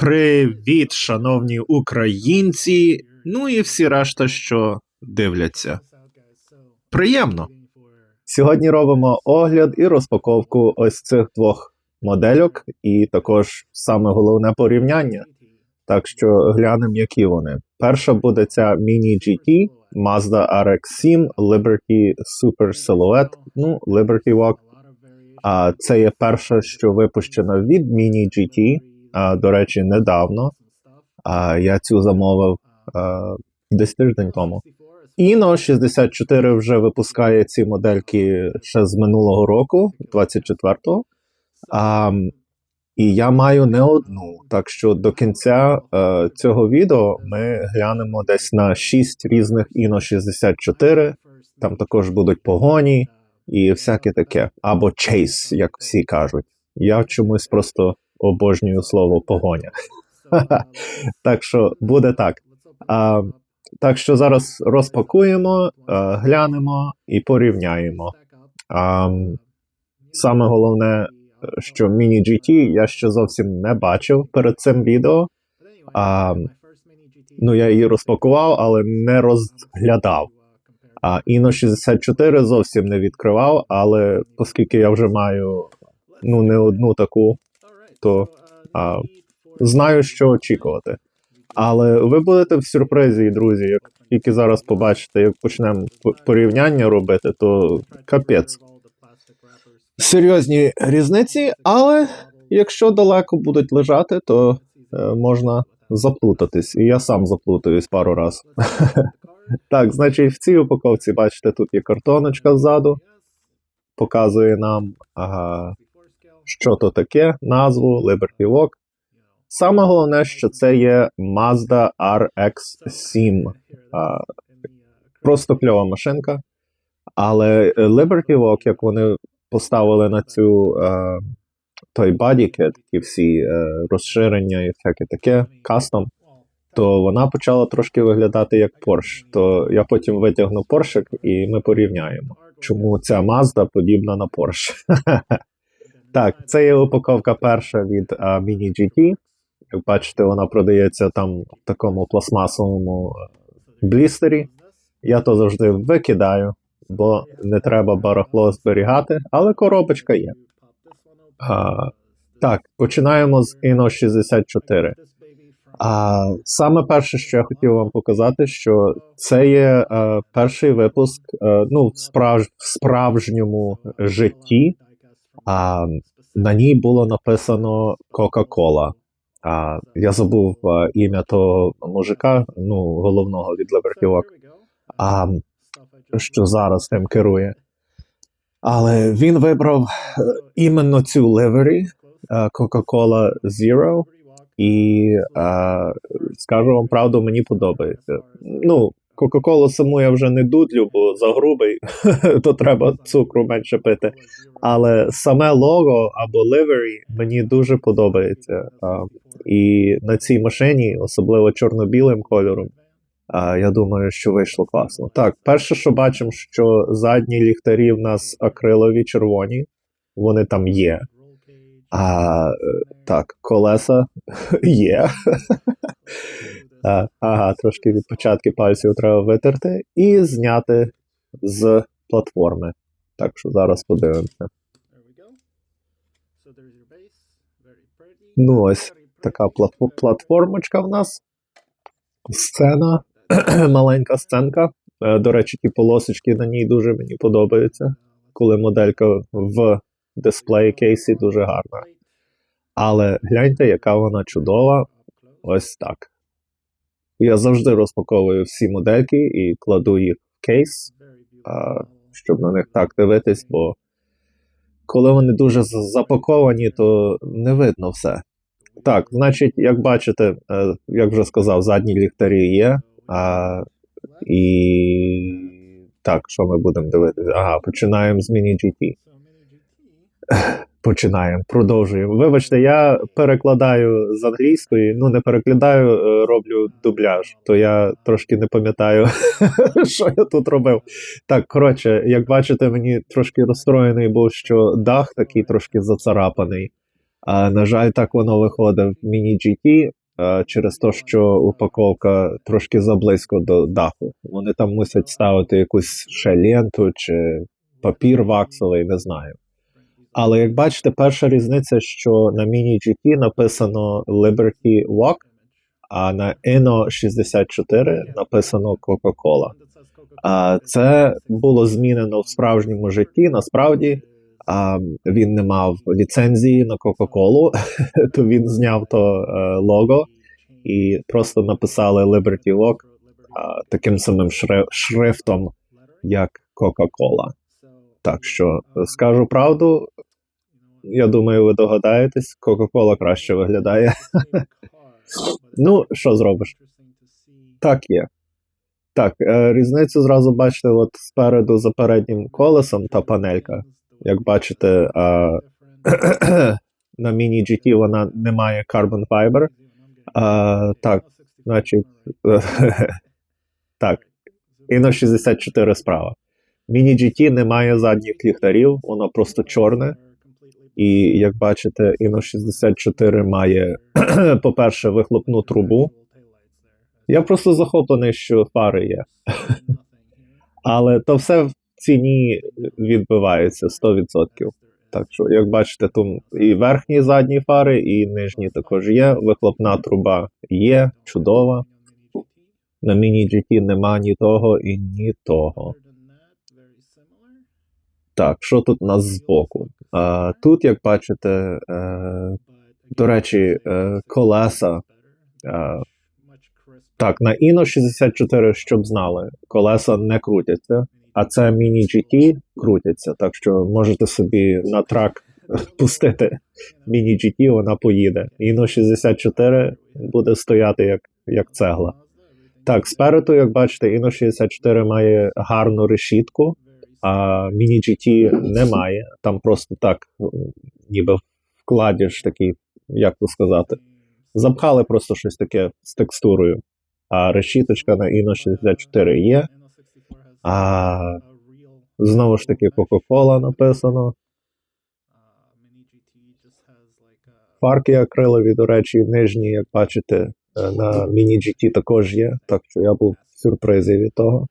Привіт, шановні українці, ну і всі решта, що дивляться. Приємно. Сьогодні робимо огляд і розпаковку ось цих двох модельок, і також саме головне порівняння. Так що глянемо, які вони. Перша буде ця Mini GT, Mazda RX-7, Liberty Super Silhouette, ну, Liberty Walk. А це є перша, що випущена від Mini GT, до речі, недавно. Я цю замовив десь тиждень тому. Іно 64 вже випускає ці модельки ще з минулого року, 24-го. І я маю не одну. Так що до кінця е, цього відео ми глянемо десь на 6 різних Іно 64. Там також будуть погоні і всяке таке. Або чейс, як всі кажуть. Я чомусь просто обожнюю слово погоня. так що буде так. А, так що зараз розпакуємо, е, глянемо і порівняємо. А, саме головне, що Mini GT я ще зовсім не бачив перед цим відео. А, ну, я її розпакував, але не розглядав. А Іно 64 зовсім не відкривав, але оскільки я вже маю ну, не одну таку, то а, знаю, що очікувати. Але ви будете в сюрпризі, друзі. Як тільки зараз побачите, як почнемо порівняння робити, то капець. Серйозні різниці, але якщо далеко будуть лежати, то е, можна заплутатись. І я сам заплутаюсь пару раз. Так, значить, в цій упаковці, бачите, тут є картоночка ззаду, показує нам, ага, що то таке, назву Liberty Walk. Саме головне, що це є Mazda RX7. А, просто кльова машинка. Але е, Liberty Walk, як вони поставили на цю е, той бодікет, і всі е, розширення і всяке таке, кастом, то вона почала трошки виглядати як Porsche. То я потім витягну Porsche і ми порівняємо, чому ця Mazda подібна на Porsche. так, це є упаковка перша від Mini GT. Як бачите, вона продається там в такому пластмасовому е, блістері. Я то завжди викидаю, бо не треба барахло зберігати, але коробочка є. А, так, починаємо з Inno 64. А саме перше, що я хотів вам показати, що це є е, перший випуск е, ну, в, справж... в справжньому житті. А, на ній було написано Coca-Cola. А, я забув е, ім'я того мужика, ну, головного від Liberty а, що зараз ним керує. Але він вибрав е, іменно цю ливері Coca-Cola Zero. І е, скажу вам правду, мені подобається. Ну, Кока-Колу саму я вже не дудлю, бо за грубий, то треба цукру менше пити. Але саме лого або livery мені дуже подобається. А, і на цій машині, особливо чорно-білим кольором, а, я думаю, що вийшло класно. Так, перше, що бачимо, що задні ліхтарі в нас акрилові червоні, вони там є. А, е, так, колеса є. А, ага, трошки від початки пальців треба витерти і зняти з платформи. Так що зараз подивимося. Ну, ось така платфо- платформочка в нас. Сцена, маленька сценка. Е, До речі, ті полосочки на ній дуже мені подобаються, коли моделька в дисплеї кейсі дуже гарна. Але гляньте, яка вона чудова. Ось так. Я завжди розпаковую всі модельки і кладу їх в кейс, щоб на них так дивитись, бо коли вони дуже запаковані, то не видно все. Так, значить, як бачите, е, як вже сказав, задні ліхтарі є. І так, що ми будемо дивитися? Ага, починаємо з Mini GT. Починаємо, продовжуємо. Вибачте, я перекладаю з англійської, ну не перекладаю, е, роблю дубляж, то я трошки не пам'ятаю, що я тут робив. Так, коротше, як бачите, мені трошки розстроєний був, що дах такий трошки зацарапаний. А, на жаль, так воно виходить в Mini GT через те, що упаковка трошки заблизько до даху. Вони там мусять ставити якусь ще ленту чи папір ваксовий, не знаю. Але як бачите, перша різниця, що на Mini GT написано Liberty Walk, а на Inno 64 написано Coca-Cola. Це було змінено в справжньому житті. Насправді він не мав ліцензії на Кока-Колу, то він зняв то е, лого і просто написали Liberty Walk таким самим шри- шрифтом, як Coca-Cola. Так що скажу правду, я думаю, ви догадаєтесь, Coca-Cola краще виглядає. Ну, що зробиш? Так є. Так, е, різницю зразу бачите, от спереду за переднім колесом та панелька. Як бачите, а, на Mini GT вона не має Carbon Fiber. А, так, значить, так, і на 64 справа. Mini GT не має задніх ліхтарів, воно просто чорне. І як бачите, Inno 64 має, по-перше, вихлопну трубу. Я просто захоплений, що фари є. Але то все в ціні відбивається 100%. Так що, як бачите, тут і верхні, задні фари, і нижні також є. Вихлопна труба є, чудова. На Mini GT нема ні того і ні того. Так, що тут у нас збоку? А, тут, як бачите, е, до речі, е, колеса. Е, так, на Inno 64, щоб знали, колеса не крутяться, а це Mini GT крутяться. Так що можете собі на трак пустити Mini GT, вона поїде. Inno 64 буде стояти як, як цегла. Так, спереду, як бачите, Inno 64 має гарну решітку, а Mini GT немає. Там просто так, ніби вкладіш такий, як то сказати. Запхали просто щось таке з текстурою. А решіточка на Inno 64 є. А знову ж таки Coca-Cola написано. Фарки акрилові, до речі, нижні, як бачите, на Mini GT також є. Так що я був в сюрпризі від того.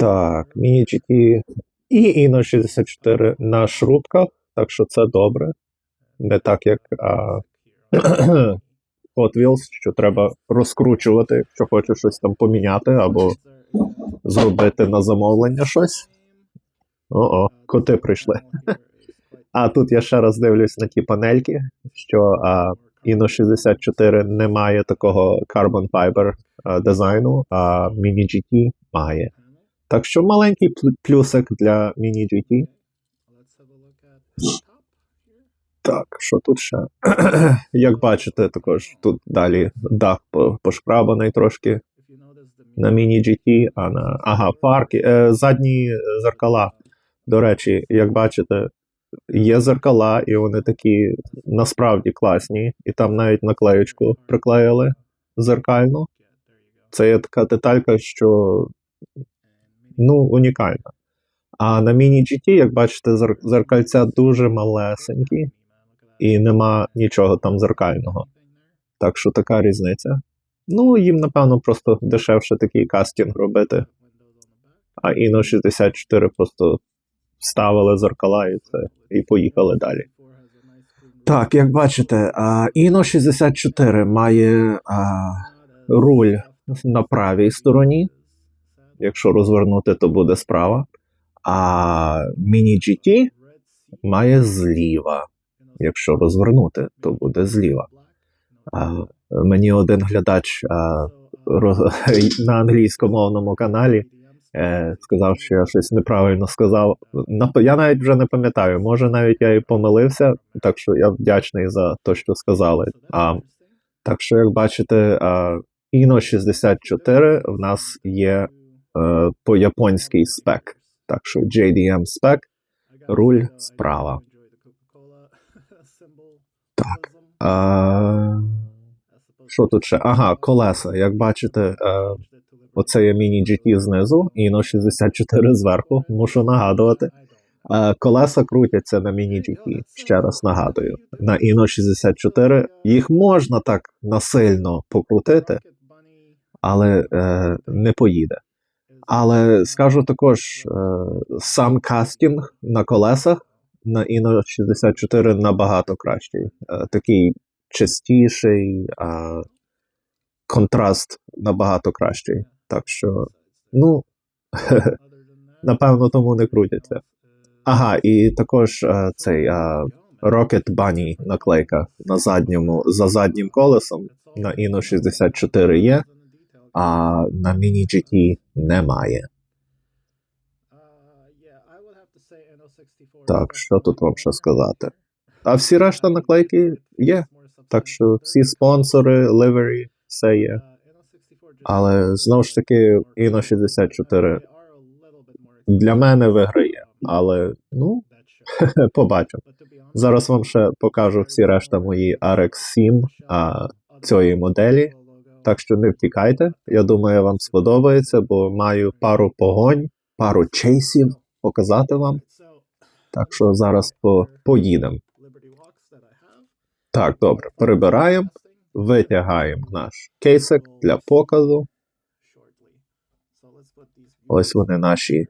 Так, GT і Inno 64 на шрубках, так що це добре. Не так, як а, Hot Wheels, що треба розкручувати, якщо хочеш щось там поміняти або зробити на замовлення щось. О-о, коти прийшли. А тут я ще раз дивлюсь на ті панельки, що а, Inno 64 не має такого Carbon Fiber а, дизайну, а Mini GT має. Так що маленький плю- плюсик для Mini GT. Так, що тут ще? Як бачите, також тут далі дах пошкрабаний трошки на Mini GT, а на ага, парки. Е, задні зеркала. До речі, як бачите, є зеркала, і вони такі насправді класні, і там навіть наклеючку приклеїли зеркальну. Це є така деталька, що ну, унікальна. А на Mini GT, як бачите, зер- зеркальця дуже малесенькі, і нема нічого там зеркального. Так що така різниця. Ну, їм, напевно, просто дешевше такий кастинг робити. А Inno 64 просто ставили зеркала і це, і поїхали далі. Так, як бачите, Inno 64 має а, руль на правій стороні. Якщо розвернути, то буде справа. А Mini GT має зліва. Якщо розвернути, то буде зліва. А, мені один глядач а, роз- на англійськомовному каналі е, сказав, що я щось неправильно сказав. Я навіть вже не пам'ятаю, може навіть я і помилився, так що я вдячний за те, що сказали. А, так що, як бачите, а, Inno 64 в нас є по японський спек. Так що JDM спек, руль справа. Так. А, що тут ще? Ага, колеса. Як бачите, е, оце є Mini GT знизу, і Inno 64 зверху, мушу нагадувати. Е, Колеса крутяться на Mini GT, ще раз нагадую. На Inno 64 їх можна так насильно покрутити, але е, не поїде. Але скажу також, е, сам кастинг на колесах на Inno 64 набагато кращий. Е, такий чистіший, а контраст набагато кращий. Так що, ну, напевно, тому не крутяться. Ага, і також е, цей Rocket Bunny наклейка на задньому, за заднім колесом на Inno 64 є, а на Mini GT немає. Так, що тут вам ще сказати? А всі решта наклейки є. Так що всі спонсори, livery, все є. Але знову ж таки, Inno 64 для мене виграє. Але ну, побачимо. Зараз вам ще покажу всі решта мої RX 7 а, цієї моделі. Так що не втікайте. Я думаю, вам сподобається, бо маю пару погонь, пару чейсів показати вам. Так що зараз по, поїдемо. Так, добре, прибираємо, витягаємо наш кейсик для показу. Ось вони наші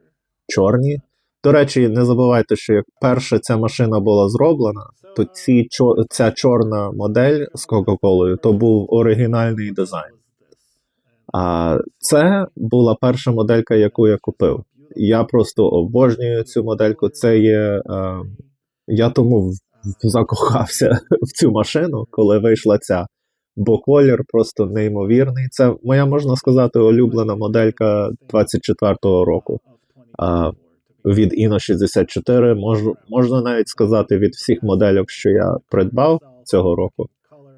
чорні. До речі, не забувайте, що як перша ця машина була зроблена, то ці, ця чорна модель з Кока-Колою то був оригінальний дизайн. А це була перша моделька, яку я купив. Я просто обожнюю цю модельку. Це є. Е, я тому закохався в цю машину, коли вийшла ця. Бо колір просто неймовірний. Це моя, можна сказати, улюблена моделька 24-го року. А, від Inno 64, можу, можна навіть сказати, від всіх модельок, що я придбав цього року,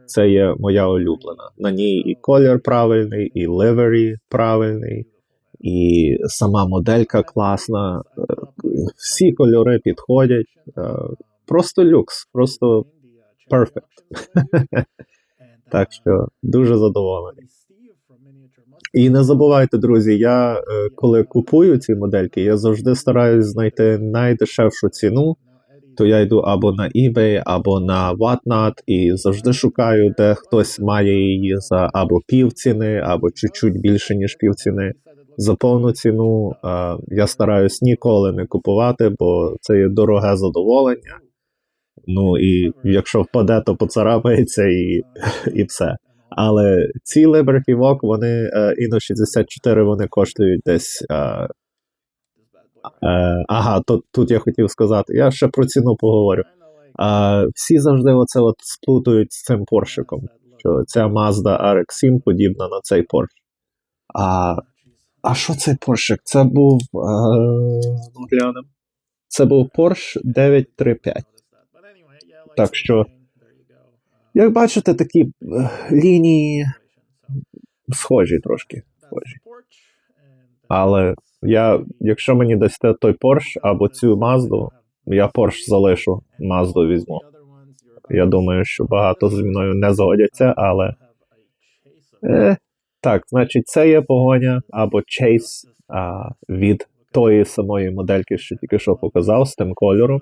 це є моя улюблена. На ній і колір правильний, і livery правильний, і сама моделька класна. е, Всі кольори підходять. е, Просто люкс, просто perfect. Так що дуже задоволений. І не забувайте, друзі, я е, коли купую ці модельки, я завжди стараюсь знайти найдешевшу ціну. То я йду або на eBay, або на Whatnot, і завжди шукаю, де хтось має її за або півціни, або чуть-чуть більше, ніж півціни. За повну ціну е, я стараюсь ніколи не купувати, бо це є дороге задоволення. Ну і якщо впаде, то поцарапається і, і все. Але ці Liberty Walk, вони е, Inno 64 вони коштують десь. Е, е, ага, то, тут я хотів сказати, я ще про ціну поговорю. А, всі завжди оце от сплутують з цим поршиком, що ця Mazda RX-7 подібна на цей Porsche. А, а що цей поршик? Це був. Ну, глянемо. Це був Porsche 935. Так що, Як бачите, такі е, лінії схожі трошки. Схожі. Але я, якщо мені дасте той Porsche або цю Mazda, я Porsche залишу, Mazda візьму. Я думаю, що багато зі мною не згодяться, але. Е, так, значить, це є погоня або а, від тої самої модельки, що тільки що показав, з тим кольором.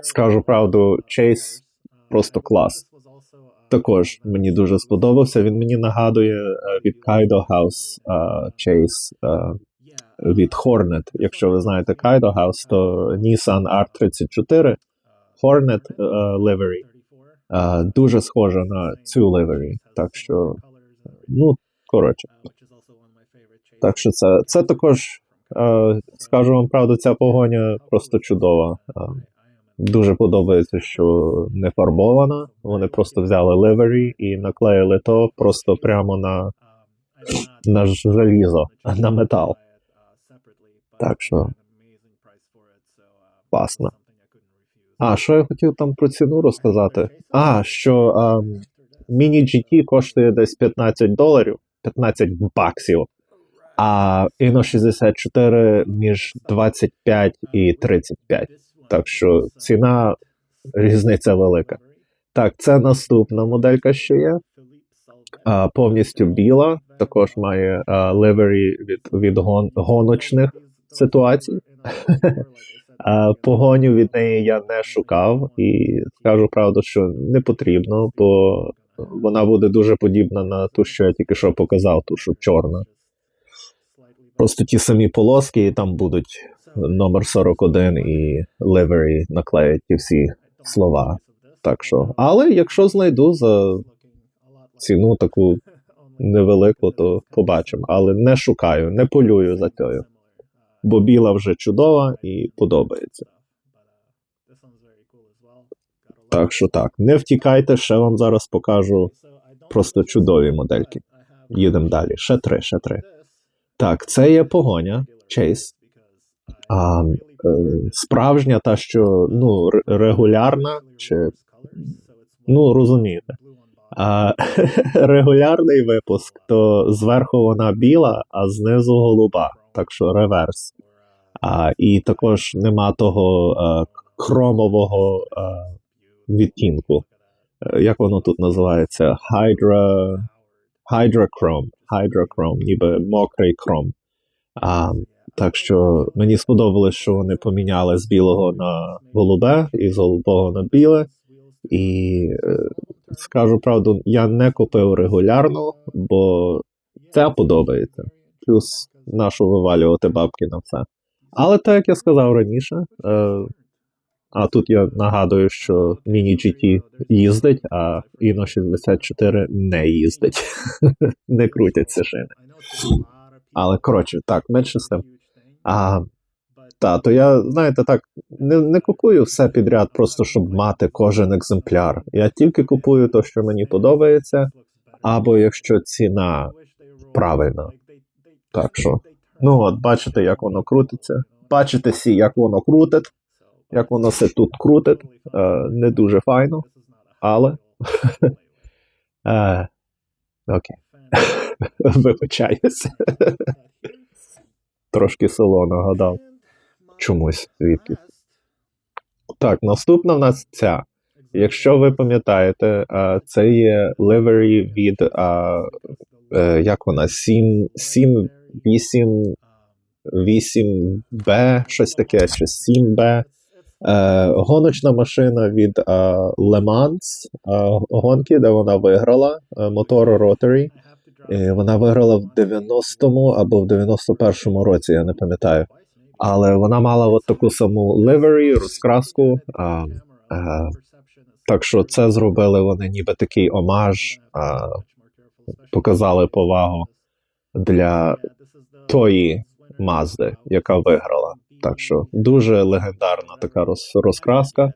Скажу правду, Chase просто клас. Також мені дуже сподобався. Він мені нагадує е, від Kaido House е, Chase е, від Hornet. Якщо ви знаєте Kaido House, то Nissan R34 Hornet е, livery е, дуже схожа на цю livery. Так що, ну, коротше. Так що це, це також, е, скажу вам правду, ця погоня просто чудова. Е, Дуже подобається, що не фарбована. Вони просто взяли livery і наклеїли то просто прямо на, на желізо, на метал. Так що класно. А, що я хотів там про ціну розказати? А, що ем, Mini GT коштує десь 15 доларів, 15 баксів, а Inno 64 між 25 і 35. Так що ціна різниця велика. Так, це наступна моделька, що є. А, повністю біла, також має а, livery від, від гон, гоночних ситуацій. А погоню від неї я не шукав і скажу правду, що не потрібно, бо вона буде дуже подібна на ту, що я тільки що показав, ту, що чорна. Просто ті самі полоски, і там будуть номер 41 і livery наклеять ті всі слова. Так що, але якщо знайду за ціну таку невелику, то побачимо. Але не шукаю, не полюю за тою. Бо біла вже чудова і подобається. Так що так, не втікайте, ще вам зараз покажу просто чудові модельки. Їдемо далі. Ще три, ще три. Так, це є погоня, Chase. А, е, справжня та, що ну, регулярна, чи ну розумієте. А регулярний випуск, то зверху вона біла, а знизу голуба, так що реверс. А, і також нема того е, кромового е, відтінку. Як воно тут називається? Hydra... Hydrochrome. Hydrochrome, ніби мокрий кром. А, так що мені сподобалось, що вони поміняли з білого на голубе і з голубого на біле. І е, скажу правду, я не купив регулярно, бо це подобається. Плюс нашу вивалювати бабки на все. Але так як я сказав раніше, е, а тут я нагадую, що Mini GT їздить, а Inno 64 не їздить. не крутяться шини. Але коротше, так, менше з тим. А, та, то я, знаєте, так, не, не купую все підряд, просто щоб мати кожен екземпляр. Я тільки купую те, що мені подобається, або якщо ціна правильна. Так що, ну от, бачите, як воно крутиться. Бачите всі, як воно крутить, як воно все тут крутить. Е, не дуже файно, але. Е, окей. Вибачаюся. Трошки село нагадав. Чомусь звідки. Так, наступна в нас ця. Якщо ви пам'ятаєте, це є livery від е, як вона? 7, 7 8, 8B, щось таке, чи 7B. Е, гоночна машина від Le Mans гонки, де вона виграла е, мотор Rotary. І вона виграла в 90-му або в 91-му році, я не пам'ятаю. Але вона мала от таку саму livery, розкраску. А, а, так що це зробили вони ніби такий омаж, а, показали повагу для тої Мазди, яка виграла. Так що дуже легендарна така роз, розкраска.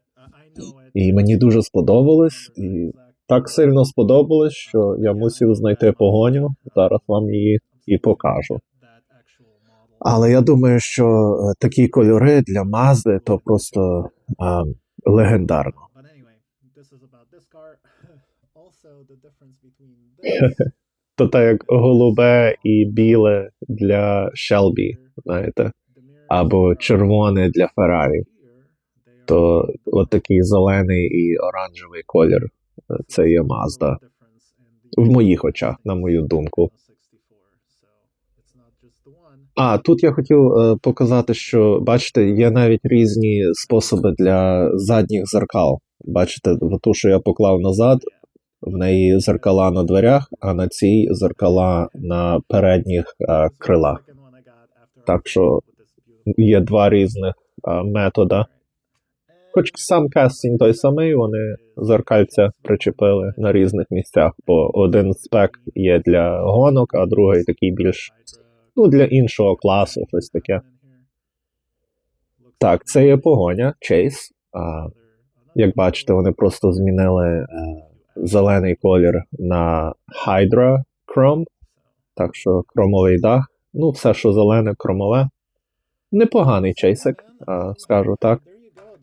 І мені дуже сподобалось. І так сильно сподобалось, що я мусив знайти погоню. Зараз вам її і покажу. Але я думаю, що е, такі кольори для Мазди то просто а, легендарно. Between this То так як голубе і біле для Shelby, знаєте, або червоне для Ferrari, то от такий зелений і оранжевий колір е, це є Mazda. В моїх очах, на мою думку. А тут я хотів е, показати, що бачите, є навіть різні способи для задніх зеркал. Бачите, ту, що я поклав назад, в неї зеркала на дверях, а на цій зеркала на передніх е, крилах. Так що є два різних е, метода. Хоч сам кастинг той самий, вони зеркальця причепили на різних місцях, бо один спек є для гонок, а другий такий більш ну, для іншого класу, щось таке. Так, це є погоня. А, як бачите, вони просто змінили е, зелений колір на Hydra Chrome. Так що кромовий дах. Ну, все, що зелене, кромове. Непоганий чейсик, скажу так.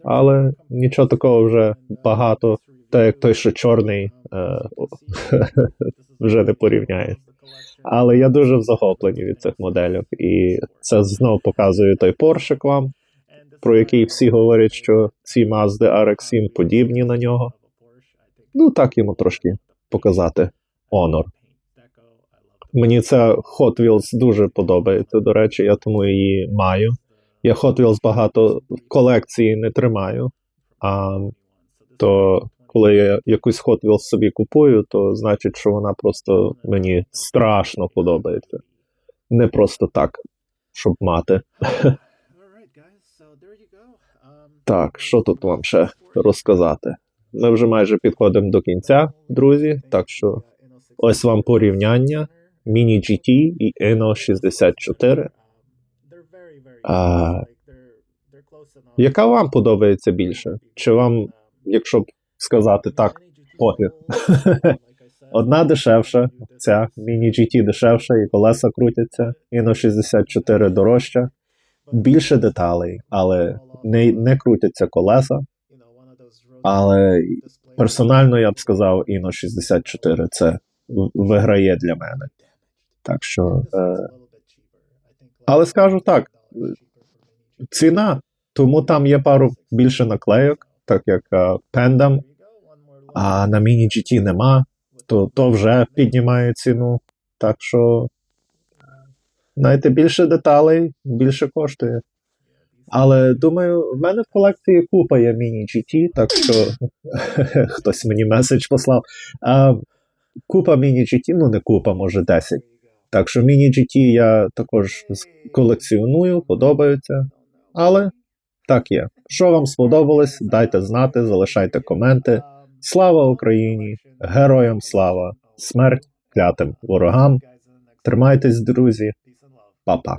Але нічого такого вже багато. Та як той, що чорний, е, вже не порівняє. Але я дуже в захопленні від цих моделів. І це знов показує той Поршик вам, про який всі говорять, що ці Mazda RX-7 подібні на нього. Ну, так йому трошки показати Honor. Мені ця Hot Wheels дуже подобається, до речі, я тому її маю. Я Hot Wheels багато колекції не тримаю, а то коли я якусь Hot Wheels собі купую, то значить, що вона просто мені страшно подобається. Не просто так, щоб мати. Так, що тут вам ще розказати? Ми вже майже підходимо до кінця, друзі, так що ось вам порівняння Mini GT і Inno 64. А, Яка вам подобається більше? Чи вам, якщо б сказати так, пофіг? Одна дешевша, ця Mini GT дешевша, і колеса крутяться, Inno 64 дорожча, більше деталей, але не, не крутяться колеса. Але персонально я б сказав, Inno 64 це виграє для мене. Так що, е, але скажу так, ціна, тому там є пару більше наклейок, так як Pendam, а на Mini GT нема, то, то вже піднімає ціну. Так що, знаєте, більше деталей, більше коштує. Але думаю, в мене в колекції купа є Mini GT, так що хтось мені меседж послав. А, купа Mini GT, ну не купа, може 10. Так що міні-GT я також колекціоную, подобаються. Але так є. Що вам сподобалось, дайте знати, залишайте коменти. Слава Україні! Героям слава! Смерть клятим ворогам! Тримайтесь, друзі! Па-па!